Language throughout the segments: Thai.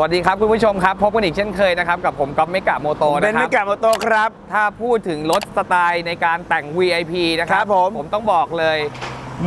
วัสดีครับคุณผู้ชมครับ พบกันอีกเช่นเคยนะครับ กับผมก๊อฟเมกะโมโตเป็นนะคมิรับกาโมโตครับ ถ้าพูดถึงรถสไตล์ในการแต่ง VIP นะครัครับผม ผมต้องบอกเลย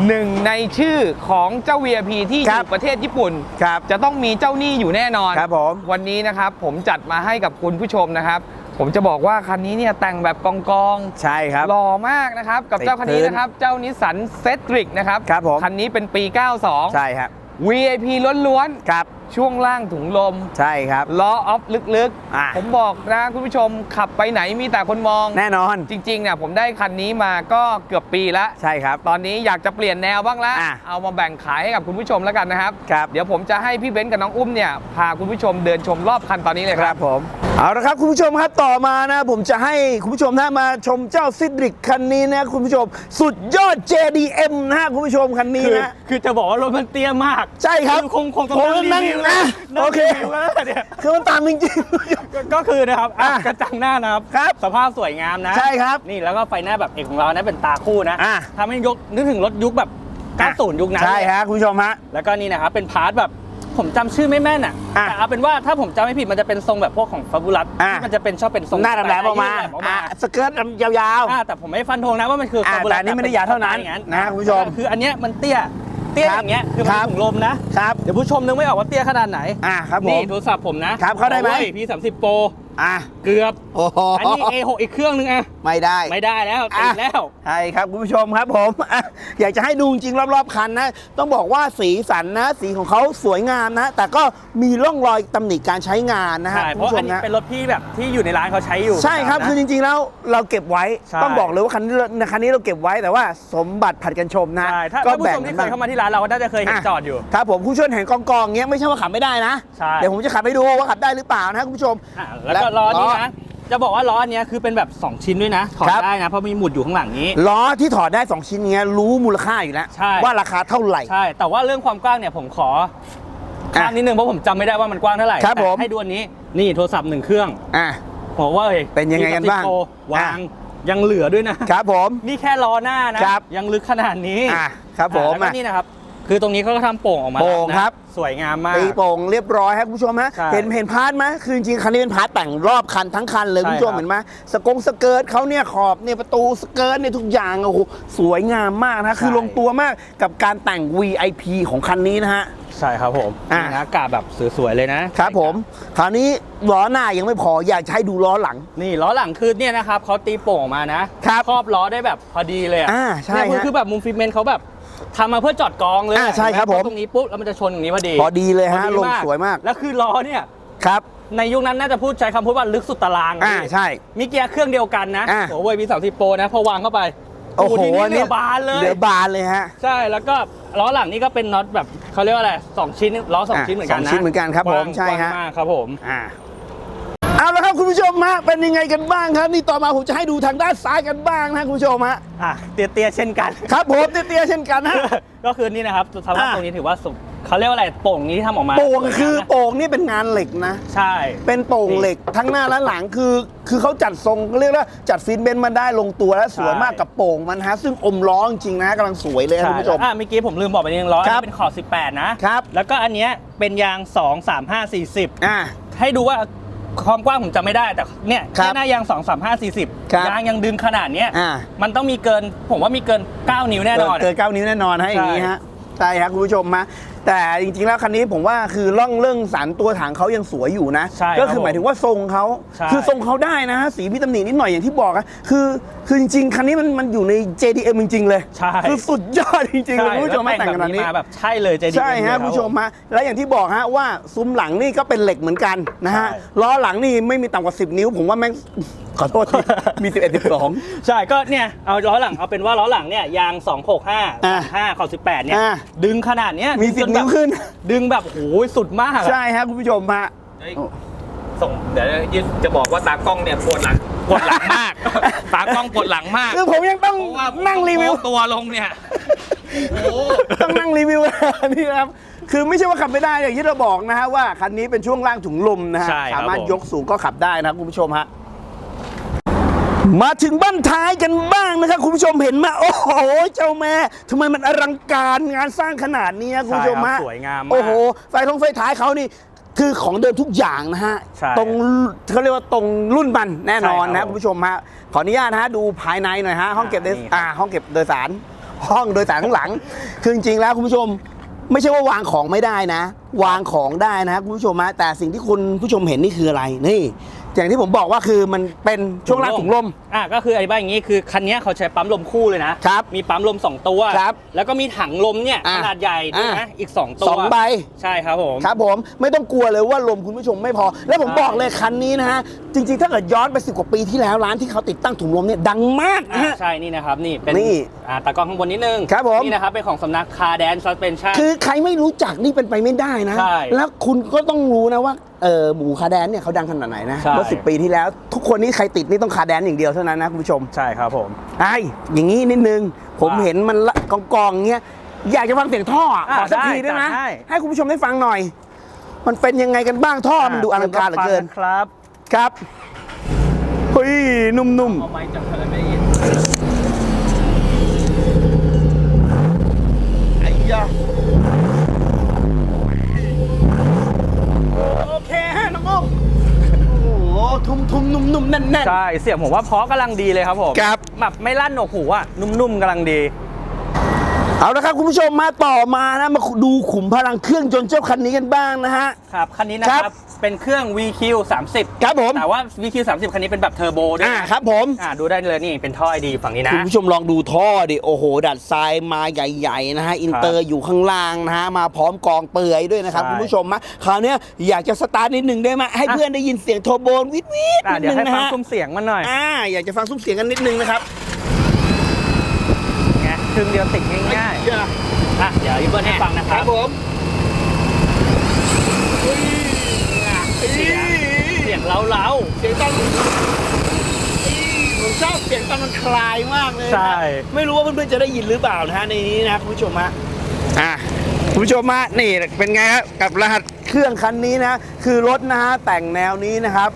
หนึ่งในชื่อของเจ้า VIP ที่อครับยู่ประเทศญี่ปุ่นครับจะต้องมีเจ้าหนี้อยู่แน่นอนครับผมวันนี้นะครับผมจัดมาให้กับคุณผู้ชมนะครับ ผมจะบอกว่าคันนี้เนี่ยแต่งแบบกองกองๆใช่ครับหล่อมากนะครับ กับติดเจ้าคันนี้พื้นนะครับ เจ้านิสสันเซตริกนะครับครับผมคันนี้เป็นปี 92 ใช่ครับ VIP ล้วนครับๆช่วงล่างถุงลม ใช่ครับ ล้อออฟลึกอะ ๆ ผมบอกนะคุณผู้ชมขับไปไหนมีแต่คนมอง แน่นอน จริงๆเนี่ยผมได้คันนี้มาก็เกือบปีแล้ว ใช่ครับ ตอนนี้อยากจะเปลี่ยนแนวบ้างละอะ เอามาแบ่งขายให้กับคุณผู้ชมแล้วกันนะครับ ครับ เดี๋ยวผมจะให้พี่เบนซ์กับน้องอุ้มเนี่ยพาคุณผู้ชมเดินชมรอบคันตอนนี้เลยคครัรับบผม เอาละครับคุณผู้ชมครับต่อมานะ ผมจะให้คุณผู้ชมนะมาชมเจ้าซิดริกคันนี้นะคุณผู้ชม สุดยอด JDM นะฮะคุณผู้ชมคันนี้คือนะคือจะบอกว่ารถมันเตี้ยมากใช่ครับอคงคงต้องคงนั่นั่งงรีวิวนะนั่งโอเครีวิวแล้วเนี่ยคือมันตามจริงก็ก็คือนะครับอะอะกระจังหน้านะครับ ครับสภาพสวยงามนะใช่ครับนี่แล้วก็ไฟหน้าแบบเอกของเรานะเป็นตาคู่นะอะ ทำให้ยกนึกถึงรถยุคแบบ 90 ยุคนั้นใช่เลยฮะคุณผู้ชมฮะ แล้วก็นี่นะครับเป็นพาร์ทแบบ ผมจำชื่อไม่แม่นอะอะแต่เอาเป็นว่าถ้าผมจำไม่ผิดมันจะเป็นทรงแบบพวกของฟาบูลัสอะ ที่มันจะเป็นชอบเป็นทรงหน้าแหลมๆออกมา แหลมๆออกมา อะสเกิร์ตยาวอะแต่ผมไม่ฟันธงนะว่ามันคืออะฟาบูลัสแต่อันนี้ไม่ได้ยาวเท่านั้นนะคุณผู้ชมคืออันเนี้ยมันเตี้ยเตี้ยคอรับย่างเงี้ยคือมันครับ ถุงลมนะๆครับ เดี๋ยวผู้ชมนึกไม่ออกว่าเตี้ยขนาดไหนอะครับผม นี่โทรศัพท์ผมนะครับเข้าได้ไหมพี่สามสิบโปรอะเกือบโอ้โหอันนี้ A6 อีกเครื่องนึงอะไม่ได้ ไม่ได้แล้วติดอะแล้วใช่ครับคุณผู้ชมครับผมอะอยากจะให้ดูจริงๆรอบๆคันนะ ต้องบอกว่าสีสันนะ สีของเขาสวยงามนะ แต่ก็มีร่องรอยตำหนิการใช้งานนะฮะใช่คุณเพราะผู้ชอัมนนี้นะเป็นรถพี่แบบที่อยู่ในร้านเขาใช้อยู่ใช่ครับนะ คือจริงๆแล้วเราเก็บไว้ใช่ ต้องบอกเลยว่าคันนี้เราคันนี้เราเก็บไว้แต่ว่าสมบัติผัดกันชมนะใช่ถ้าก็ถ้าผู้แบ่ชงมกัที่นเคบ้างยเข้ามาที่ร้านเราก็น่าจะเคยเห็นจอดอยู่ครับผมคุณชวนเห็นกองกองๆอย่างเงี้ยไม่ใช่ว่าขับไม่ได้นะใช่ เดี๋ยวผมจะขับให้ดูว่าขับได้หรือเปล่านะคุณผู้ชม อะแล้วก็ล้อนี้นะ จะบอกว่าล้ออันเนี้ยคือเป็นแบบ 2 ชิ้นด้วยนะ ถอดครับ ได้นะ เพราะมีหมุดอยู่ข้างหลังนี้ ล้อที่ถอดได้สองชิ้นเงี้ยรู้มูลค่าอยู่แล้ว ใช่ ว่าราคาเท่าไหร่ ใช่ แต่ว่าเรื่องความกว้างเนี่ยผมขออะข้ามนิดนึงเพราะผมจำไม่ได้ว่ามันกว้างเท่าไหร่ครับแต่ผม ให้ดูอันนี้ นี่โทรศัพท์หนึ่งเครื่องอะหัวเว่ยเป็นยังไงกันบ้าง มี30โปรวางยังเหลือด้วยนะ ครับผม นี่แค่ล้อหน้านะ ครับ ยังลึกขนาดนี้อะครับผมอะแล้วก็อะ นี่นะครับ คือตรงนี้เขาก็ทำโป่งออกมาโป่งแล้วนะครับสวยงามมาก ตีโป่งเรียบร้อยครับคุณผู้ชมฮะใช่เห็นเห็นพาร์ทไหมคือจริงๆคันนี้เป็นพาร์ทแต่งรอบคันทั้งคันเลยใช่คุณผู้ชมครับ เห็นไหมสกงสเกิร์ตเขาเนี่ยขอบเนี่ยประตูสเกิร์ตเนี่ยทุกอย่างโอ้โหสวยงามมากนะคือลงตัวมากกับการแต่ง VIP ของคันนี้นะฮะ ใช่ครับผมอะ นี่นะกาบแบบสวยๆเลยนะครับผมคราวนี้ล้อหน้ายังไม่พออยากจะให้ดูล้อหลัง นี่ล้อหลังคือเนี่ยนะครับเขาตีโป่งออกมานะครับครอบล้อได้แบบพอดีเลยะอ่าใช่เนี่ยคือฮะ คือแบบมุมฟิเมนต์เขาแบบ ทำมาเพื่อจอดกองเลยอ่าใช่ครับผม ตรงนี้ปุ๊บแล้วมันจะชนตรงนี้พอดีพอดีเลยฮะพอลงสวยมากแล้วคือล้อเนี่ยครับในยุคนั้นน่าจะพูดใช้คำพูดว่าลึกสุดตารางอ่าพี่ใช่ มีเกียร์เครื่องเดียวกันนะอ่า โอ้ยวีสามสิบโปรนะพอวางเข้าไปโอ้โหทีนี้อันเหลืนี้อบานเลย เหลือบานเลยฮะ ใช่แล้วก็ล้อหลังนี่ก็เป็นน็อตแบบเขาเรียกว่าอะไรสองชิ้นล้อสองอะชิ้นเหมือนกันสองนะชิ้นเหมือนกันครับกว้างผมใช่กว้างฮะมากครับผม อ่า เอาละครับคุณผู้ชมฮะเป็นยังไงกันบ้างครับ นี่ต่อมาผมจะให้ดูทางด้านซ้ายกันบ้างนะคุณผู้ชมฮะอะเตี้ยๆเช่นกัน ครับผมเตี้ยๆเช่นกันฮะ ก็คือนี่นะครับสภาพอะตรงนี้ถือว่าสุดเขาเรียกว่าอะไรโป่งนี้ที่ทำออกมาโป่งสวยคือมากนะโป่งนี่เป็นงานเหล็กนะ ใช่ เป็นโป่งเหล็กทั้งหน้าและหลังคือ คือเขาจัดทรงเรียกว่าจัดฟินเบนซ์มาได้ลงตัวและสวยใช่มากกับโป่งมันฮะซึ่งอมล้อจริงๆนะกำลังสวยเลยครับใช่คุณผู้ชมอะเมื่อกี้ผมลืมบอกไปนิดนึงล้ออันครันี้บเป็นขอบ 18 นะครับ แล้วก็อันเนี้ยเป็นยาง 2 3 5 40อ่าให้ดูว่า ความกว้างผมจำไม่ได้แต่เนี่ยครับแค่หน้ายาง 2 3 5 40 ครับยางยังดึงขนาดเนี้ยอ่า มันต้องมีเกินผมว่ามีเกิน 9 นิ้วแน่นอน เกินเก้านิ้วแน่นอนฮะอย่างนี้ฮะใช่ครับคุณผู้ชมฮะ แต่จริงๆแล้วคันนี้ผมว่าคือร่องเรื่องสันตัวถังเขายังสวยอยู่นะ ใช่ครับก็คือหมายถึงว่าทรงเขาใช่ คือทรงเขาได้นะสีพิตำหนินิดหน่อยอย่างที่บอกอะคือคือจริงๆ คันนี้มันมันอยู่ใน JDM จริง ๆ เลย ใช่คือสุดยอดจริงๆเลยคุณผู้ชมแล้มาวแต่งขนาดนี้ มาแบบใช่เลยใจดี ใช่ฮะคุณผู้ชมฮะและอย่างที่บอกฮะว่าซุ้มหลังนี่ก็เป็นเหล็กเหมือนกันนะฮะใช่ ล้อหลังนี่ไม่มีต่ำกว่า 10 นิ้ว ผมว่าแม่ง ขอโทษทีมี 11 12 ใช่ก็เนี่ยเอาล้อหลังเอาเป็นว่าล้อหลังเนี่ยยาง 265 อะ5ขอบ18เนี่ยอะดึงขนาดเนี้ยมีดึงจ10นิ้วขึ้น ดึงแบบโอ้ยสุดมากอะใช่ฮะคุณผู้ชมฮะเฮ้ยส่งเดี๋ยวจะบอกว่าตากล้องเนี่ยปวดหลังปวดหลังมาก ตากล้องปวดหลังมากคือผมยังต้องเพราะว่านั่งรีวิวโค้งตัวลงเนี่ยโอ้โหต้องนั่งรีวิวนี่นะครับคือไม่ใช่ว่าขับไม่ได้อย่างที่เราบอกนะฮะว่าคันนี้เป็นช่วงล่างถุงลมนะฮะใช่ครับสามารถผมยกสูงก็ขับได้นะครับคุณผู้ชมฮะ มาถึงบ้านท้ายกันบ้างนะครับคุณผู้ชมเห็นไหมโอ้โหเจ้าแม่ทำไมมันอลังการงานสร้างขนาดนี้ครับคุณผู้ชมใช่ครัฮะบสวยงามมากโอ้โหไฟทองไฟท้ายเขานี่คือของเดิมทุกอย่างนะฮะใช่ตรงเขาเรียกว่าตรงรุ่นมันแน่นอนใช่ครันะบคุณผู้ชมฮะขออนุญาตนะฮะดูภายในหน่อยฮะห้องเก็บโดยนี่ครับอ่าห้องเก็บโดยสาร ห้องโดยสารข้างหลัง คือจริงๆแล้วคุณผู้ชมไม่ใช่ว่าวางของไม่ได้นะ วางของได้นะคุณผู้ชมฮะแต่สิ่งที่คุณผู้ชมเห็นนี่คืออะไรนี่ อย่างที่ผมบอกว่าคือมันเป็นช่วงล่างถุงลม อะก็คือไอ้บ้าอย่างงี้คือคันเนี้ยเขาใช้ปั๊มลมคู่เลยนะครับมีปั๊มลม 2 ตัวครับแล้วก็มีถังลมเนี่ยอะขนาดใหญ่ด้วยอะนะอีก 2 ตัวสองใบใช่ครับผมครับผมไม่ต้องกลัวเลยว่าลมคุณผู้ชมไม่พอ แล้วผมใช่บอกเลยคันนี้นะฮะจริงๆ ถ้าเกิดย้อนไปสิบกว่าปีที่แล้วร้านที่เขาติดตั้งถุงลมเนี่ยดังมากนะอะฮะใช่นี่นะครับนี่เป็นนี่อ่าตากล้องข้างบนนิดนึงครับผมนี่นะครับเป็นของสำนักคาแดนซัสเพนชั่นคือใครไม่รู้จักนี่เป็นไปไม่ได้นะใช่แล้วคุณก็ต้องรู้นะว่า เออหมูคาแดนเนี่ยเขาดังขนาดไหนนะใช่ เมื่อสิปีที่แล้ว ทุกคนนี่ใครติดนี่ต้องคาแดนอย่างเดียวเท่านั้นนะคุณผู้ชมใช่ครับผม ไอ้อย่างนี้นิดนึง ผมว่าเห็นมันละกองกองๆเงี้ยอยากจะฟังเสียงท่ออะอะขอสักได้ทีได้ไหมจัดให้ ให้คุณผู้ชมได้ฟังหน่อย มันเป็นยังไงกันบ้างท่อมันดูอลังการเหลือเกิน ครับครับ เฮ้ย นุ่มเอาไม้จับเลยไม่ได้ยินๆไอ้ยา แน่น ใช่ เสียงผมว่าเพราะกำลังดีเลยครับผมครับ แบบไม่ลั่นหนวกหูอะ นุ่มๆกำลังดีๆเอาละครับคุณผู้ชมมาต่อมานะมาดูขุมพลังเครื่องยนต์เจ้าคันนี้กันบ้างนะฮะ ครับ คันนี้นะคครัรับ บ เป็นเครื่อง VQ 30ครับผมแต่ว่า VQ 30คันนี้เป็นแบบเทอร์โบด้วยอ่านะครับผมอ่าดูได้เลยนี่เป็นท่อไอดีฝั่งนี้นะคุณผู้ชมลองดูท่อดิโอ้โห ดัดทรายมาใหญ่ๆนะฮะอินเตอร์อยู่ข้างล่างนะฮะมาพร้อมกองเปื่อยด้วยนะครับใช่คุณผู้ชมมะคราวเนี้ยอยากจะสตาร์ทนิดหนึ่งได้ไหมให้อะเพื่อนได้ยินเสียงโทรโบนวิดวิดอ่านิดเดี๋ยวนึงให้นะฟังฮะซุ้มเสียงมันหน่อยอ่าอยากจะฟังซุ้มเสียงกันนิดนึงนะครับไงครึ่งเดียวติดง่ายๆอะเดี๋ยวอีเบิร์นให้ฟังนะครับผม เสียงเสียงเล้าเล้า เสียงตอน ผมชอบเสียงตอนมันคลายมากเลยนะใช่ ไม่รู้ว่าเพื่อนๆจะได้ยินหรือเปล่านะฮะในนี้นะคุณผู้ชมฮะอะคุณผู้ชมฮะนี่เป็นไงครับกับรหัสเครื่องคันนี้นะ คือรถนะฮะแต่งแนวนี้นะครับ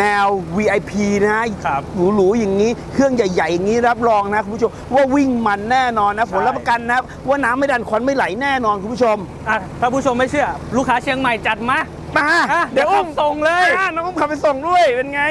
แนว VIP นะฮะครับหรูๆอย่างนี้เครื่องใหญ่ๆอย่างนี้รับรองนะคุณผู้ชมว่าวิ่งมันแน่นอนนะผมรับประกันนะครับว่าน้ำไม่ดันควันไม่ไหลแน่นอนคุณผู้ชมอะถ้าผู้ชมไม่เชื่อ ลูกค้าเชียงใหม่จัดมามาอะเดี๋ยวเดี๋ยวอุ้มขับส่งเลย อะน้องอุ้มขับไปส่งด้วยเป็นไง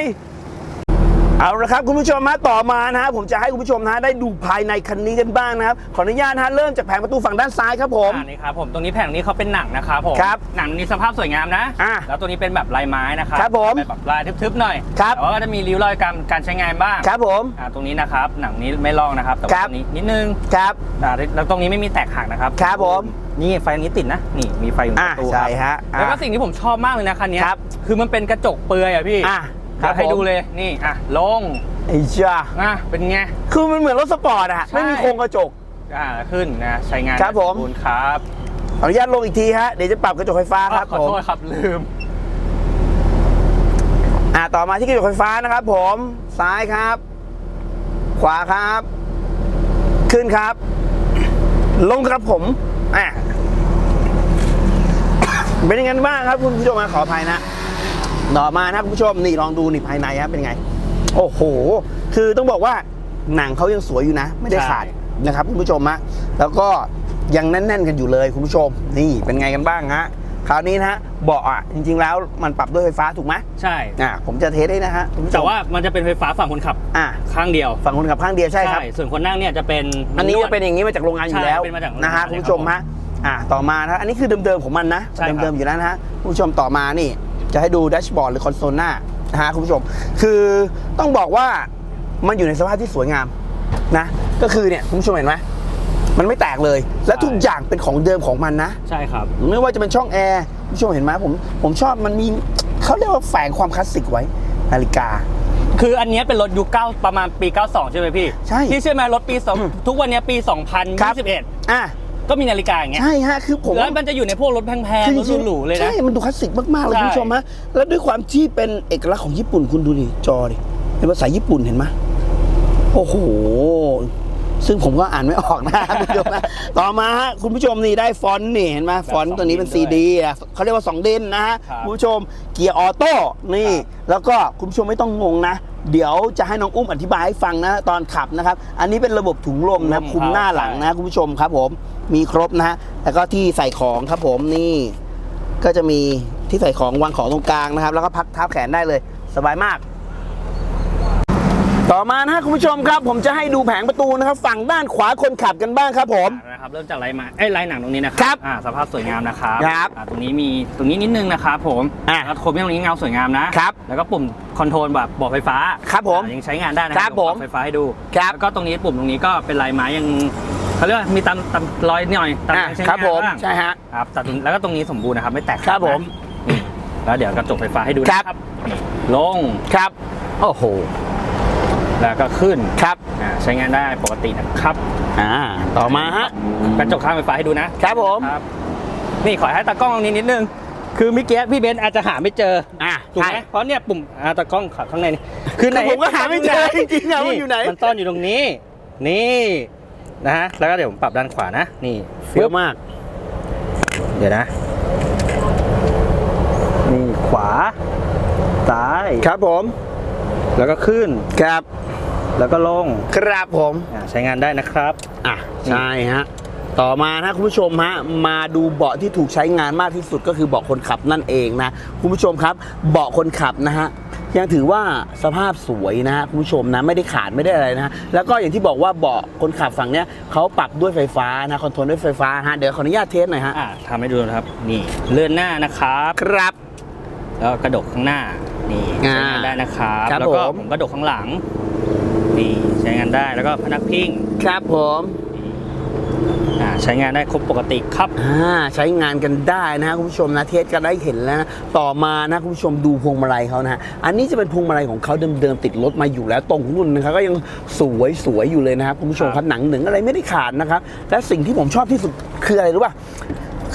เอาละครับคุณผู้ชมมาต่อมานะฮะผมจะให้คุณผู้ชมนะฮะได้ดูภายในคันนี้กันบ้างนะครับขออนุญาตนะฮะเริ่มจากแผงประตูฝั่งด้านซ้ายครับผมอ่านี่ครับผมตรงนี้แผงนี้เขาเป็นหนังนะครับผมครับหนังนี้สภาพสวยงามนะอ่าแล้วตัวนี้เป็นแบบลายไม้นะครับครับผมเป็นแบบลายทึบๆหน่อยครับแต่ว่าก็จะมีริ้วรอยการการใช้งานบ้างครับผมอ่าตรงนี้นะครับหนังนี้ไม่ลอกนะครับแต่ครัว่าบตรงนี้นิดนึงครับอ่าแล้วตรงนี้ไม่มีแตกหักนะครับครับผมนี่ไฟนี้ติดนะ นี่มีไฟอยู่ในอะประตูใช่ฮะแล้วก็อะสิ่งที่ผมชอบมากเลยนะคันเนี้ยครับ คือมันเป็นกระจกเปลือยอะพี่ อะ คเดี๋รัยบวให้ผมดูเลยนี่อะลงไอ้จ้าอะเป็นไงคือมันเหมือนรถสปอร์ตอะใช่ไม่มีโครงกระจกอ่าขึ้นนะใช้งานครับผมสบูรณ์ครับขออนุญาตลงอีกทีฮะเดี๋ยวจะปรับกระจกไฟฟ้าครับขอผมโทษครับลืมอะต่อมาที่กระจกไฟฟ้านะครับผมซ้ายครับ ขวาครับ ขึ้นครับ ลงครับผมอะเป็นยังไงบ้างครับคุณผู้ชมมาขออภัยนะ ต่อมานะครับคุณผู้ชมนี่ลองดูนี่ภายในครับเป็นไง โอ้โห คือต้องบอกว่าหนังเขายังสวยอยู่นะ ไม่ได้ขาดใช่นะครับคุณผู้ชมฮะแล้วก็ยังแน่น ๆ กันอยู่เลยคุณผู้ชม นี่เป็นไงกันบ้างฮะคราวนี้นะฮะเบาะอะจริง ๆ แล้วมันปรับด้วยไฟฟ้าถูกไหมใช่อะผมจะเทสได้นะฮะคุณผู้ชมแต่ว่ามันจะเป็นไฟฟ้าฝั่งคนขับอะข้างเดียว ฝั่งคนขับข้างเดียวใช่ครับส่วนคนนั่งเนี่ยจะเป็นอันนี้วจะเป็นอย่างนี้มาจากโรงงานอยู่แล้วใช่เป็นมาจากโรงงานนะฮะเลยคุณผู้ชมครับฮะอะต่อมานะอันนี้คือเดิมๆของมันนะใช่ครับเดิมๆอยู่แล้วนะฮะคุณผู้ชมต่อมานี่ จะให้ดูแดชบอร์ดหรือคอนโซลหน้านะฮะคุณผู้ชม คือต้องบอกว่ามันอยู่ในสภาพที่สวยงามนะ ก็คือเนี่ยคุณผู้ชมเห็นไหมมันไม่แตกเลย และทุกอย่างเป็นของเดิมของมันนะ ใช่ครับ ไม่ว่าจะเป็นช่องแอร์คุณผู้ชมเห็นไหมผมผมชอบมันมีเขาเรียกว่าแฝงความคลาสสิกไว้ นาฬิกาคืออันเนี้ยเป็นรถยุคเก้าประมาณปี 92 ใช่ไหมพี่ ใช่ พี่เชื่อไหมรถปีสองอืมทุกวันเนี้ยปีครับ2021อะ ก็มีนาฬิกาอย่างเงี้ยใช่ฮะคือผมแล้วมันจะอยู่ในพวกรถแพงๆรถหรูๆเลยนะใช่มันดูคลาสสิกมากๆเลยใช่คุณผู้ชมฮะแล้วด้วยความที่เป็นเอกลักษณ์ของญี่ปุ่นคุณดูดิจอดิเป็นภาษาญี่ปุ่นเห็นไหมโอ้โหซึ่งผมก็อ่านไม่ออกนะคุณผู้ชมนะต่อมาฮะคุณผู้ชมนี่ได้ฟอนต์นี่เห็นไหมฟอนต์ตัวนี้เป็นซีดีอะเขาเรียกว่า2ดินนะฮะครับคุณผู้ชมเกียร์ออโต้นี่ครับแล้วก็คุณผู้ชมไม่ต้องงงนะ เดี๋ยวจะให้น้องอุ้มอธิบายให้ฟังนะตอนขับนะครับ อันนี้เป็นระบบถุงลมนะคุมหน้าหลังนะคุณผู้ชมครับผมมีครบนะฮะแล้วก็ที่ใส่ของครับผมนี่ก็จะมีที่ใส่ของวางของตรงกลางนะครับ แล้วก็พักเท้าแขนได้เลย สบายมาก ต่อมานะฮะคุณผู้ชมครับ ผมจะให้ดูแผงประตูนะครับ ฝั่งด้านขวาคนขับกันบ้างครับผม นะครับเริ่มจากลายไม้เอ้ยลายหนังตรงนี้นะคครัรับอ่าสภาพสวยงามนะครับครับอ่าตรงนี้มีตรงนี้นิดนึงนะครับผมอะแล้วโครเมียมตรงนี้เงาสวยงามนะครับแล้วก็ปุ่มคอนโทรลแบบบอกไฟฟ้าครับผมอ่ายังใช้งานได้นะคครัรับบผมเดี๋ยวปรับไฟฟ้าให้ดูครับ แล้วก็ตรงนี้ปุ่มตรงนี้ก็เป็นลายไม้ยังเขาเรียกว่ามีตามตามรอยหน่อยตามอะใช้ครับงานผมบ้างใช่ฮะ ครับแต่ตรงแล้วก็ตรงนี้สมบูรณ์นะครับไม่แตกครับผมนี่แล้วเดี๋ยวกระจกไฟฟ้าให้ดูนะครับ นี่ลง ครับ โอ้โห แล้วก็ขึ้นครับอ่าใช้งานได้ปกตินะครับอ่าต่อมาฮะ กระจกข้างไฟฟ้าให้ดูนะครับผม ครับนี่ขอให้ตากล้องตรงนี้นิดนึง คือเมื่อกี้พี่เบนซ์อาจจะหาไม่เจออะถูกไหมใช่ เพราะเนี่ยปุ่มอ่าตากล้องขับข้างในนี่คือไหนคือผมก็หาไม่เจอจริงๆอะว่าอยู่ไหน มันซ่อนอยู่ตรงนี้ นี่นะฮะแล้วก็เดี๋ยวผมปรับด้านขวานะนี่เฟี้ยวมาก เดี๋ยวนะ นี่ขวา ซ้าย ครับผม แล้วก็ขึ้น ครับ แล้วก็ลงครับผมอ่าใช้งานได้นะครับ อะใช่ฮะต่อมานะคุณผู้ชมฮะมาดูเบาะที่ถูกใช้งานมากที่สุดก็คือเบาะคนขับนั่นเองนะคุณผู้ชมครับเบาะคนขับนะฮะยังถือว่าสภาพสวยนะฮะคุณผู้ชมนะไม่ได้ขาดไม่ได้อะไรนะฮะแล้วก็อย่างที่บอกว่าเบาะคนขับฝั่งเนี้ยเขาปรับด้วยไฟฟ้านะคอนโทรลด้วยไฟฟ้าฮะเดี๋ยวขออนุญาตเทสหน่อยฮะอ่าทำให้ดูนะครับ นี่เลื่อนหน้านะครับ ครับ แล้วกระดกข้างหน้า นี่อ่าใช้งานได้นะครับ ครับแล้วก็ผม ผมกระดกข้างหลัง นี่ใช้งานได้แล้วก็พนักพิงครับผมอ่าใช้งานได้ครบปกติครับอ่าใช้งานกันได้นะฮะคุณผู้ชมนะเทสกันได้เห็นแล้วนะต่อมานะคุณผู้ชมดูพวงมาลัยเขานะฮะอันนี้จะเป็นพวงมาลัยของเขาเดิมๆติดรถมาอยู่แล้วตรงรุ่นนะครับก็ยังสวยสวยอยู่เลยนะครับคุณผู้ชมครับหนังหนึ่งอะไรไม่ได้ขาดนะครับและสิ่งที่ผมชอบที่สุดคืออะไรรู้ป่ะ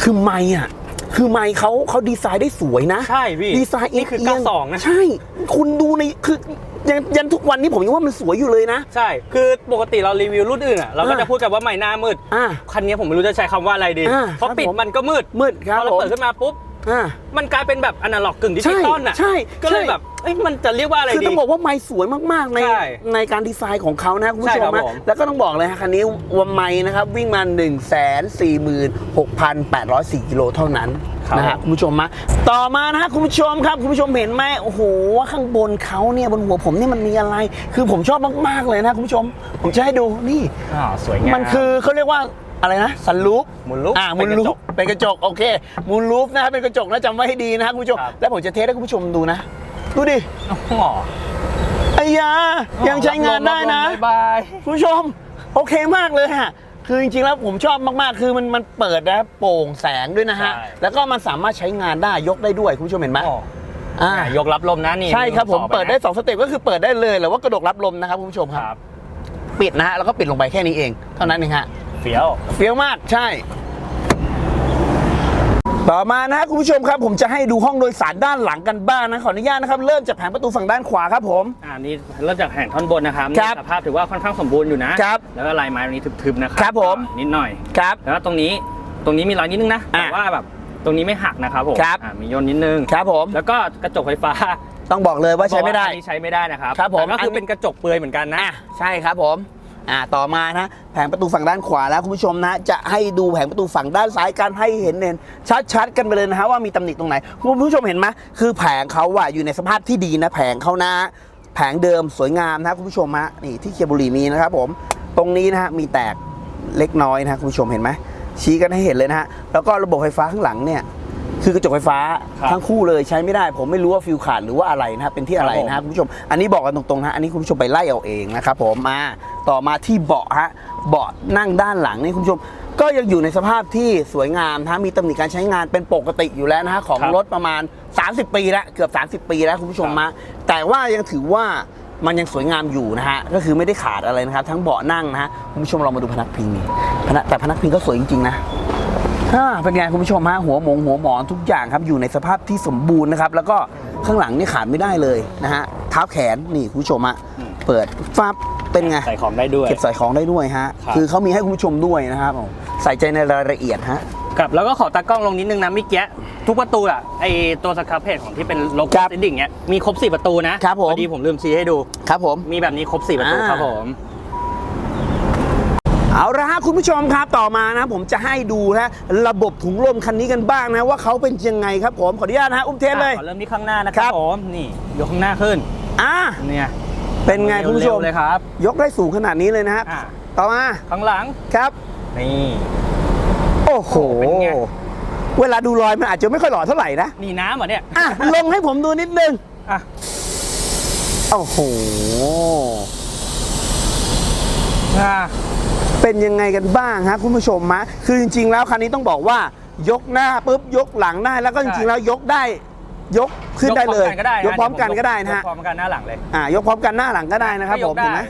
คือไม้อะ คือไม้เขาเขาดีไซน์ได้สวยนะ ใช่พี่ดีไซน์นี่คือเยงๆ92นะ ใช่ คุณดูในคือยังยันทุกวันนี้ผมยังว่ามันสวยอยู่เลยนะ ใช่ คือปกติเรารีวิวรุ่นอื่นอะเราก็อ่าจะพูดกันว่าไม่หน้ามืดอ่าคันนี้ผมไม่รู้จะใช้คำว่าอะไรดีอ่าเพราะครับปิดผมมันก็มืดมืดครับพอเราผมเปิดขึ้นมาปุ๊บ อ่า มันกลายเป็นแบบอนาล็อกกึ่งดิจิตอลอะใช่ ก็เลยใช่แบบเอ้ยมันจะเรียกว่าอะไรคือดี ต้องบอกว่าไม้สวยมากๆ ในใช่ในการดีไซน์ของเขานะคุณผู้ใช่ชครัมบนะผม แล้วก็ต้องบอกเลยฮะคันนี้วันไม้นะครับ วิ่งมา 1 4 6 8 0 4กิโลเท่านั้นครับนะฮะคุณผู้ชมมาต่อมานะฮะคุณผู้ชมครับ คุณผู้ชมเห็นไหมโอ้โหว่าข้างบนเขาเนี่ยบนหัวผมเนี่ยมันมีอะไร คือผมชอบมากๆเลยนะคุณผู้ชม ผมจะให้ดูนี่ อ่าสวยงามมันคือเขาเรียกว่า อะไรนะสันลูปมูลลูปอ่ามูลลูปเป็นกระจกโอเคมูลลูปนะครับเป็นกระจกนะจำไว้ให้ดีนะครับคุณผู้ชมครับแล้วผมจะเทสให้คุณผู้ชมดูนะ ดูดิอ๋อไอ้ยายังใช้งานได้นะบ๊ายบายคุณผู้ชมโอเคมากเลยฮะคือจริงๆแล้วผมชอบมากๆ คือมันมันเปิดนะโปร่งแสงด้วยนะฮะใช่แล้วก็มันสามารถใช้งานได้ยกได้ด้วยคุณผู้ชมเห็นไหมอ๋ออ่าอ่ายกรับลมนะนี่ใช่ครับผมสอบเปิดได้นะ2สเต็ปก็คือเปิดได้เลยหรือว่ากระดกรับลมนะครับคุณผู้ชมคครับรับ ปิดนะฮะแล้วก็ปิดลงไปแค่นี้เอง เท่านั้นเองฮะ เฟี้ยวเฟี้ยวมากใช่ ต่อมานะฮะคุณผู้ชมครับผมจะให้ดูห้องโดยสารด้านหลังกันบ้างนะขออนุญาตนะครับเริ่มจากแผงประตูฝั่งด้านขวาครับผม อ่านี่เริ่มจากแห่งท่อนบนนะครับครับนี่สภาพถือว่าค่อนข้างสมบูรณ์อยู่นะครับ แล้วก็ลายไม้ตรงนี้ทึบๆนะครัครับผม อ่านิดหน่อย ครับ แล้วก็ตรงนี้ตรงนี้มีรอยนิดนึงนะอะแต่ว่าแบบตรงนี้ไม่หักนะครับผมครับ อ่ามีย่นนิดนึงครับผมแล้วก็กระจกไฟฟ้าต้องบอกเลยว่าใช้ไม่ได้ บอกว่าอันนี้ใช้ไม่ได้นะครับครับผม แต่ก็คืออนนี้เป็นกระจกเปลือยเหมือนกันนะ อะใช่ครับผม อ่าต่อมานะแผงประตูฝั่งด้านขวาแล้วคุณผู้ชมนะ จะให้ดูแผงประตูฝั่งด้านซ้ายกันให้เห็นเน้นชัดๆกันไปเลยนะฮะว่ามีตำหนิตรงไหนคุณผู้ชมเห็นไหมคือแผงเขาอะอยู่ในสภาพที่ดีนะแผงเขานะ แผงเดิมสวยงามนะคุณผู้ชมฮะนี่ที่เคียบุรีมีนะครับผมตรงนี้นะฮะมีแตกเล็กน้อยนะคุณผู้ชมเห็นไหมชี้กันให้เห็นเลยนะฮะแล้วก็ระบบไฟฟ้าข้างหลังเนี่ย คือกระจกไฟฟ้าครับทั้งคู่เลยใช้ไม่ได้ ผมไม่รู้ว่าฟิวขาดหรือว่าอะไรนะครับเป็นที่อะไรนะครับคุณผู้ชม อันนี้บอกกันตรงๆนะอันนี้คุณผู้ชมไปไล่เอาเองนะครับผมมาต่อมาที่เบาะฮะเบาะนั่งด้านหลังนี่คุณผู้ชม ก็ยังอยู่ในสภาพที่สวยงามนะฮะมีตำหนิการใช้งานเป็นปกติอยู่แล้วนะฮะของครับ รถประมาณ 30 ปีแล้วเกือบ 30 ปีแล้วคุณผู้ชมมาแต่ว่ายังถือว่ามันยังสวยงามอยู่นะฮะก็คือไม่ได้ขาดอะไรนะครับทั้งเบาะนั่งนะฮะคุณผู้ชมเรามาดูพนักพิงนี่พนักแต่พนักพิงก็สวยจริงๆนะ อ่าเป็นไงคุณผู้ชมฮะหัวหมงหัวหมอนทุกอย่างครับอยู่ในสภาพที่สมบูรณ์นะครับ แล้วก็ข้างหลังนี่ขาดไม่ได้เลยนะฮะเท้าแขนนี่คุณผู้ชมฮะเปิดฟับเป็นไงใส่ของได้ด้วย เก็บใส่ของได้ด้วยฮะครับ คือเขามีให้คุณผู้ชมด้วยนะครับผมใส่ใจในรายละเอียดฮะ ครับแล้วก็ขอตากล้องลงนิดนึงนะเมิเกี้ทุกประตูอะไอตัวสครับเพจของที่เป็นโลโก้ครับซิดดิ้งเนี้ยมีครบ 4 ประตูนะครับผม พอดีผมลืมชี้ให้ดู ครับผม มีแบบนี้ครบ 4 ประตูอ่า ครับผม เอาละฮะคุณผู้ชมครับต่อมานะผมจะให้ดูนะระบบถุงลมคันนี้กันบ้างนะว่าเขาเป็นยังไงครับผมขออนุญาตนะฮะอุ้มเทสเลย ขอเริ่มที่ข้างหน้านะคครัรับบ ผมนี่ยกข้างหน้าขึ้นอ่าเนี่ยเป็นไงคุณผู้ชม เร็วๆเลยครับยกได้สูงขนาดนี้เลยนะฮะอ่าต่อมาข้างหลังครับ นี่ โอ้โหเป็นไง เวลาดูรอยมันอาจจะไม่ค่อยหล่อเท่าไหร่นะนี่น้ำเหรอเนี่ยอะลงให้ผมดูนิดนึงอะโอ้โห อ่า เป็นยังไงกันบ้างฮะคุณผู้ชมมะคือจริง ๆ แล้วคันนี้ต้องบอกว่ายกหน้าปุ๊บยกหลังได้แล้วก็จริงๆแล้วยกได้ ยกขึ้นได้เลย ยกพร้อมกันก็ได้นะฮะยกพร้อมกันหน้าหลังเลยอ่ายกพร้อมกันหน้าหลังก็ได้นะครับก็ยผกมได้เห็นไหม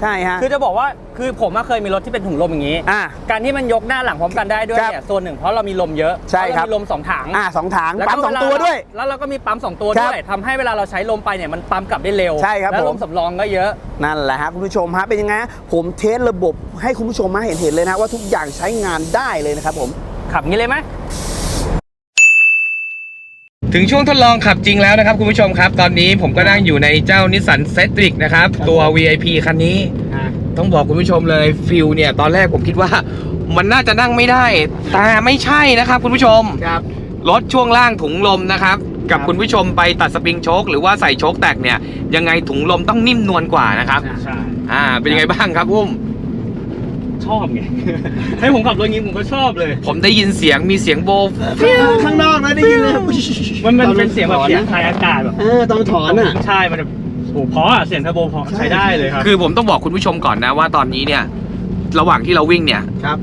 ใช่ฮะ คือจะบอกว่าคือผมอะเคยมีรถที่เป็นถุงลมอย่างนี้ อ่าการที่มันยกหน้าหลังพร้อมกันได้ด้วยครับเนี่ยส่วนหนึ่งเพราะเรามีลมเยอะใช่ครับ เพาะเามีลมสองถังอ่าสองถังแล้วก็ปั๊มสองเาตัวด้วย แล้วเราก็มีปั๊มสองตัวครับด้วยทำให้เวลาเราใช้ลมไปเนี่ยมันปั๊มกลับได้เร็วใช่ครับแล้วผมลมสำรองก็เยอะ นั่นแหละฮะคุณผู้ชมฮะเป็นยังไงฮะผมเทสระบบให้คุณผู้ชมมาเห็นเห็นเลยนะว่าทุกอย่างใช้งานได้เลยนะครับผม ขับงี้เลยไหม ถึงช่วงทดลองขับจริงแล้วนะครับคุณผู้ชมครับ ตอนนี้ผมก็นั่งอยู่ในเจ้านิสสันเซตริกนะครับ ตัว VIP คันนี้ ต้องบอกคุณผู้ชมเลยฟิลเนี่ย ตอนแรกผมคิดว่ามันน่าจะนั่งไม่ได้ แต่ไม่ใช่นะครับคุณผู้ชมครับรถช่วงล่างถุงลมนะครับ กับครับคุณผู้ชมไปตัดสปริงโชคหรือว่าใส่โชคแตกเนี่ย ยังไงถุงลมต้องนิ่มนวลกว่านะครับใช่อ่าเป็นยังไงบ้างครับอุ้มช อบไง ให้ผมขับรถงี้ผมก็ชอบเลย ผมได้ยินเสียงมีเสียงโบข้างนอกนะได้ยินเลยมันมันเป็นเสียงแบบเสียงทายอากาศแบบเออตอนถอนอะใช่ มันแบบโอ้โหเพราะอะเสียงเทอร์โบเพราะใช้ได้เลยครับ คือผมต้องบอกคุณผู้ชมก่อนนะว่าตอนนี้เนี่ย ระหว่างที่เราวิ่งเนี่ย ครับ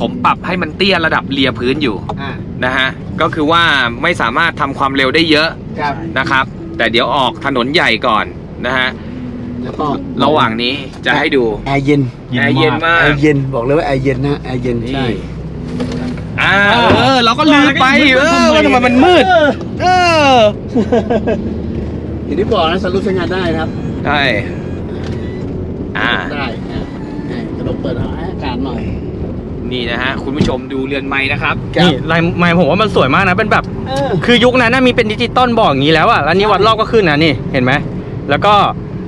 ผมปรับให้มันเตี้ยระดับเลียพื้นอยู่อ่านะฮะ ก็คือว่าไม่สามารถทำความเร็วได้เยอะครับนะครับ แต่เดี๋ยวออกถนนใหญ่ก่อนนะฮะ แล้วก็ระหว่างนี้จะให้ดูแอร์เย็นแอร์เย็นมากแอร์เย็นบอกเลยว่าแอร์เย็นนะแอร์เย็นใช่อ่าเออเราก็ลืมไปเออว่าทำไมมันมืด เอออย่างที่บอกนะสรุปใช้งานได้นะครับใช่อ่าได้อะอะกระดกเปิดให้อากาศหน่อยนี่นะฮะคุณผู้ชมดูเรือนไม้นะครับนี่ลายไม้ผมว่ามันสวยมากนะเป็นแบบเออคือยุคนั้นนะมีเป็นดิจิตอลบอกอย่างนี้แล้วอะแล้วนี่วัดรอบก็ขึ้นนะนี่เห็นไหมแล้วก็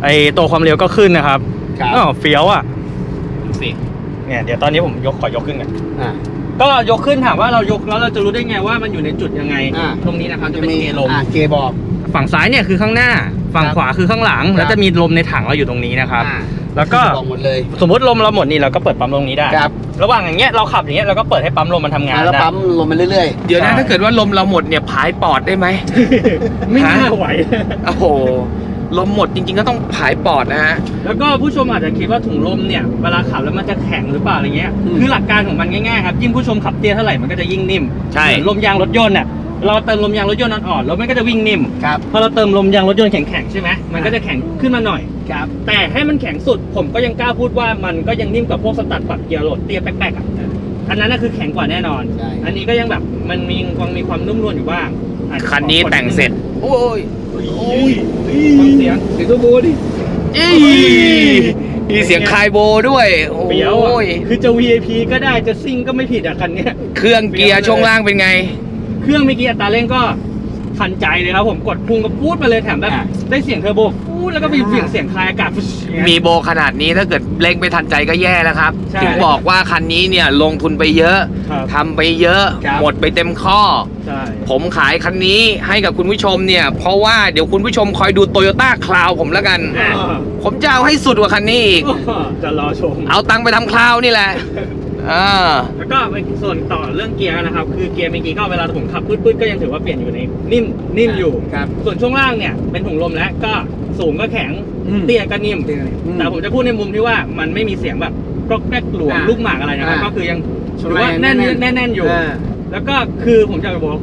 ไอตัวความเร็วก็ขึ้นนะครับครับอ๋อเฟี้ยวอะดูสิเนี่ยเดี๋ยวตอนนี้ผมยกขอยกขึ้นกันอะก็ยกขึ้นถามว่าเรายกแล้วเราจะรู้ได้ไงว่ามันอยู่ในจุดยังไง อ่า ตรงนี้นะครับจะเป็นเกลม อะเกบอก ฝั่งซ้ายเนี่ยคือข้างหน้า ฝั่งครับขวาคือข้างหลัง ครับ แล้วจะมีลมในถังเราอยู่ตรงนี้นะครับ อะแล้วก็บอกหมดเลยสมมติลมเราหมดนี่เราก็เปิดปั๊มลมนี้ได้ ครับระหว่างอย่างเงี้ยเราขับอย่างเงี้ยเราก็เปิดให้ปั๊มลมมันทำงานอะแล้วได้ ปั๊มลงไปเรื่อยเดี๋ยวนะใช่ ถ้าเกิดว่าลมเราหมดเนี่ยผายปอดได้ไหม ไม่น่าไหว โอ้โห ลมหมดจริงๆก็ต้องผายปอดนะฮะ แล้วก็ผู้ชมอาจจะคิดว่าถุงลมเนี่ยเวลาขับแล้วมันจะแข็งหรือเปล่าอะไรเงี้ย อืมคือหลักการของมันง่ายๆครับยิ่งผู้ชมขับเตี้ยเท่าไหร่มันก็จะยิ่งนิ่มใช่ เหมือนลมยางรถยนต์เนี่ยเราเติมลมยางรถยนต์อ่อนๆแล้วมันก็จะวิ่งนิ่มๆครับ พอเราเติมลมยางรถยนต์แข็งๆใช่ไหมมันก็จะแข็งขึ้นมาหน่อย ครับ แต่ให้มันแข็งสุดผมก็ยังกล้าพูดว่ามันก็ยังนิ่มกว่าพวกสตัดปรับเกียร์โหลดเตี้ยแป๊กๆอะอันนั้นน่ะคือแข็งกว่าแน่นอน ใช่ อันนี้ก็ยังแบบมันมีความมีความนุ่มนวลอยู่บ้างอาจจะคันนี้ขอแต่งเสร็จ โอ้ย โอ้ยฟังเสียงเสียงตัวโบดิอีมีเสียงคายโบด้วยโอ้เปรี้ยวอะยคือจะ VIP ก็ได้จะซิ่งก็ไม่ผิดอะคันเนี้ย เครื่องเกียร์ช่วงล่างเป็นไง เครื่องเมื่อกี้อัตราเร่งก็ทันใจเลยครับผมกดพุงกับพูดมาเลยแถมแบบอะ ได้เสียงเทอร์โบพู ดแล้วก็มีเสียงเสียงคลายอากาศฟุ๊ชอย่างมีเงี้ยโบขนาดนี้ถ้าเกิดเร่งไม่ทันใจก็แย่แล้วครับ ใช่ถึงบอกว่าคันนี้เนี่ยลงทุนไปเยอะครับทำไปเยอะ ครับ หมดไปเต็มข้อ ใช่ผมขายคันนี้ให้กับคุณผู้ชมเนี่ย เพราะว่าเดี๋ยวคุณผู้ชมคอยดูโตโยต้าคลาวผมแล้วกัน อะผมจะเอาให้สุดกว่าคันนี้อีก จะรอชม เอาตังค์ไปทำคลาวนี่แหละอ่าแล้วก็เป็นส่วนต่อเรื่องเกียร์นะครับ คือเกียร์เมื่อกี้ก็เวลาผมขับปื๊ดๆก็ยังถือว่าเปลี่ยนอยู่ในนิ่มนิ่มอยู่ ครับ ส่วนช่วงล่างเนี่ยเป็นถุงลมแล้วก็ สูงก็แข็งอืมเตี้ยก็นิ่มเตี้ยก็นิ่มอืมแต่ผมจะพูดในมุมที่ว่ามันไม่มีเสียงแบบกรอกแกรกหลวงอ่าลูกหมากอะไรนะครับ อ่า ก็คือยังชถืนอแรงว่าแน่นแน่นๆแน่นแน่นอยู่อ่า แล้วก็คือผมจะบอก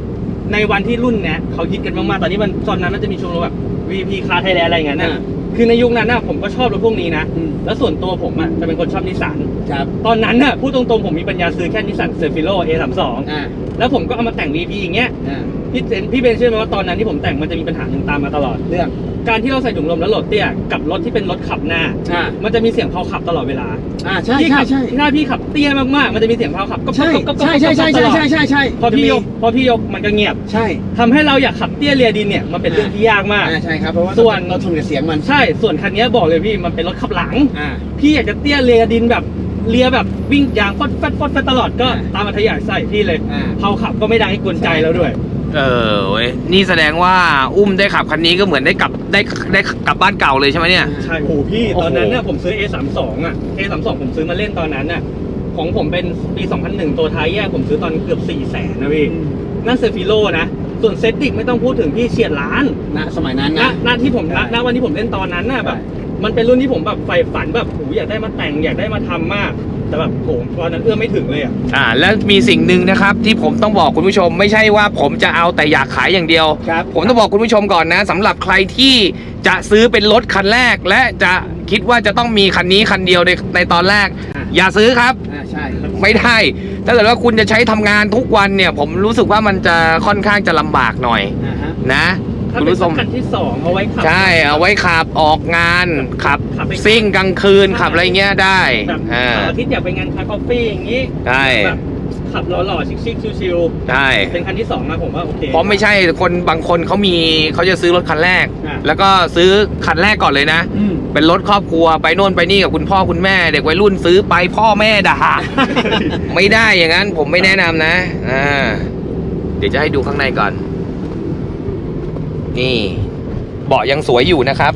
ในวันที่รุ่นเนี้ยเขายึดกันมากๆ ตอนนี้มันตอนนั้นมันจะมีชมรมแบบ VP คาไทยแลนด์อะไรอย่างเงี้ยนะอ่า คือในยุคนั้นน่ะผมก็ชอบรถพวกนี้นะ อืมแล้วส่วนตัวผมอะจะเป็นคนชอบนิสสัน ครับตอนนั้นน่ะพูดตรงๆผมมีปัญญาซื้อแค่นิสสันเซฟิโล A32 อ่าแล้วผมก็เอามาแต่ง VP อย่างเงี้ย อ่า พี่เซนพี่เบนชื่อไหมว่าตอนนั้นที่ผมแต่งมันจะมีปัญหาหนึ่งตามมาตลอดเรื่อง การที่เราใส่ถุงลมแล้วรถเตี้ยกับรถที่เป็นรถขับหน้า อ่ามันจะมีเสียงเพาขับตลอดเวลาอ่าใช่พี่ใช่ขับใช่ถ้าพี่ขับเตี้ยมากๆมันจะมีเสียงเพาขับก็ก็ใช่ก็ก็ใช่ใช่ใช่ใช่ใช่ใช่ใช่พอพี่ยกพอพี่ยกมันก็เงียบใช่ทำให้เราอยากขับเตี้ยเรียดินเนี่ยมันเป็นเรื่องที่ยากมาก อ่าใช่ครับเพราะว่าส่วน เราทนกับเสียงมันใช่ส่วนคันเนี้ยบอกเลยพี่มันเป็นรถขับหลัง อ่า พี่อยากจะเตี้ยเรียดินแบบเลียแบบวิ่งยางฟอดฟัดฟอดฟัดตลอดก็อ่ตามอัธยาศัยพี่เลยอ่า เผาขับก็ไม่ดังให้กวนใจแล้วด้วย เออเว้ยนี่แสดงว่าอุ้มได้ขับคันนี้ก็เหมือนได้กลับได้ได้กลับบ้านเก่าเลยใช่ไหมเนี่ย ใช่โอ้โหพี่โอ้โห ตอนนั้นเนี่ยผมซื้อ A32 อะ A32 ผมซื้อมาเล่นตอนนั้นน่ะของผมเป็นปี 2001 ตัวท้ายแยกผมซื้อตอนเกือบ4 0 0แสนนะพี่ นั่นเซฟิโลนะ ส่วนเซตติกไม่ต้องพูดถึงพี่เฉียดล้านณสมัยนั้นณนะ ณที่ผมณใช่ณวันที่ผมเล่นตอนนั้นน่ะแบบใช่มันเป็นรุ่นที่ผมแบบใฝ่ฝันแบบโหอยากได้มาแต่งอยากได้มาทำมาก แต่แบบโหตอนนั้นเอื้อมไม่ถึงเลยอะอ่าแล้วมีสิ่งหนึ่งนะครับที่ผมต้องบอกคุณผู้ชม ไม่ใช่ว่าผมจะเอาแต่อยากขายอย่างเดียว ครับผมต้องบอกคุณผู้ชมก่อนนะสำหรับใครที่จะซื้อเป็นรถคันแรก และจะคิดว่าจะต้องมีคันนี้คันเดียวในในตอนแรกอะอย่าซื้อครับ อ่าใช่ไม่ได้ ถ้าเกิดว่าคุณจะใช้ทำงานทุกวันเนี่ย ผมรู้สึกว่ามันจะค่อนข้างจะลำบากหน่อย อ่าฮะนะ ถ้าคุณเป็นผู้ชม คันที่สองเอาไว้ขับ ใช่เอาไว้ขับออกงานขับขับไป ซิ่งกลางคืนขับอะไรเงี้ยได้แบบอ่าเสาร์อาทิตย์อยากไปงานคาเฟ่อย่างนี้ใช่ แบบขับหล่อๆชิคๆชิวใช่ๆเป็นคันที่สองมาผมว่าโอเค เพราะไม่ใช่คนบางคนเขามีเขาจะซื้อรถคันแรก อะ แล้วก็ซื้อคันแรกก่อนเลยนะ อืม เป็นรถครอบครัวไปโน่นไปนี่กับคุณพ่อคุณแม่เด็กวัยรุ่นซื้อไปพ่อแม่ด่า ไม่ได้อย่างนั้นผมไม่แนะนำนะอ่าเดี๋ยวจะให้ดูข้างในก่อน นี่ เบาะยังสวยอยู่นะครับ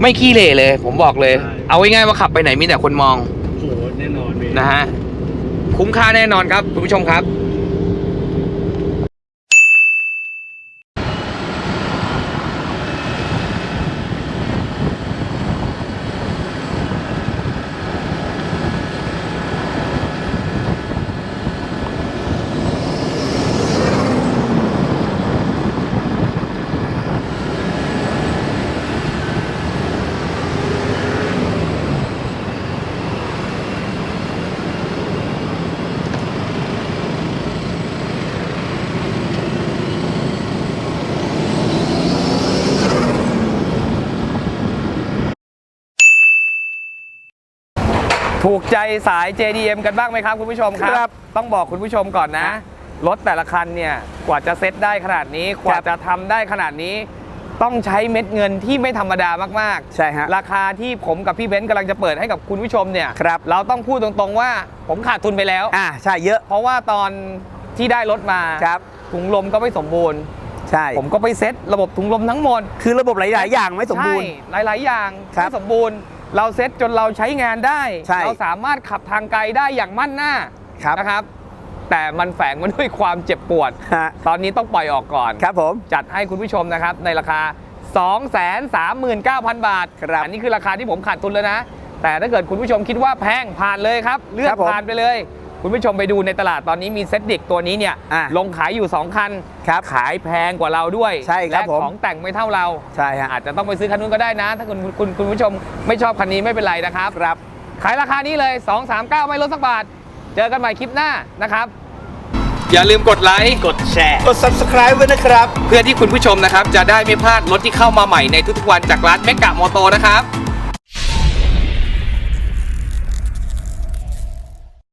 ไม่ขี้เหร่เลย ผมบอกเลยเอาง่ายๆว่าขับไปไหนมีแต่คนมองโหแน่นอนพี่นะฮะคุ้มค่าแน่นอนครับคุณผู้ชมครับ ถูกใจสาย JDM กันบ้างไหมครับคุณผู้ชมครับครับ ต้องบอกคุณผู้ชมก่อนนะ รถแต่ละคันเนี่ย กว่าจะเซ็ตได้ขนาดนี้ กว่าจะทำได้ขนาดนี้ ต้องใช้เม็ดเงินที่ไม่ธรรมดามากใช่ฮะ ราคาที่ผมกับพี่เบนซ์กำลังจะเปิดให้กับคุณผู้ชมเนี่ย ครับ เราต้องพูดตรงๆว่าผมขาดทุนไปแล้ว อ่าใช่เยอะ เพราะว่าตอนที่ได้รถมาครับ ถุงลมก็ไม่สมบูรณ์ ใช่ ผมก็ไปเซ็ตระบบถุงลมทั้งหมดคือระบบหลาย ๆ อย่างไม่สมบูรณ์ ใช่หลาย ๆ อย่างครับ ไม่สมบูรณ์ เราเซ็ตจนเราใช้งานได้ ใช่ เราสามารถขับทางไกลได้อย่างมั่นหน้าครับนะครับ แต่มันแฝงมาด้วยความเจ็บปวด ฮะตอนนี้ต้องปล่อยออกก่อน ครับผม จัดให้คุณผู้ชมนะครับในราคา 239,000 บาท ครับ อันนี้คือราคาที่ผมขาดทุนแล้วนะ แต่ถ้าเกิดคุณผู้ชมคิดว่าแพงผ่านเลยครับ เลือคกรับผม ผ่านไปเลย คุณผู้ชมไปดูในตลาดตอนนี้มีเซ็ตเด็กตัวนี้เนี่ยอะลงขายอยู่ 2 คัน ครับขายแพงกว่าเราด้วยใช่ครับและผม ของแต่งไม่เท่าเรา ใช่ฮะอาจจะต้องไปซื้อคันนู้นก็ได้นะ ถ้าคุณคุณคุณผู้ชมไม่ชอบคันนี้ไม่เป็นไรนะครับ ครับ ขายราคานี้เลย 239 ไม่ลดสักบาท เจอกันใหม่คลิปหน้านะครับ อย่าลืมกดไลค์ กดแชร์ กด subscribe ไว้นะครับ เพื่อที่คุณผู้ชมนะครับ จะได้ไม่พลาดรถที่เข้ามาใหม่ในทุกๆวันจากร้านเมกะมอโตนะครับ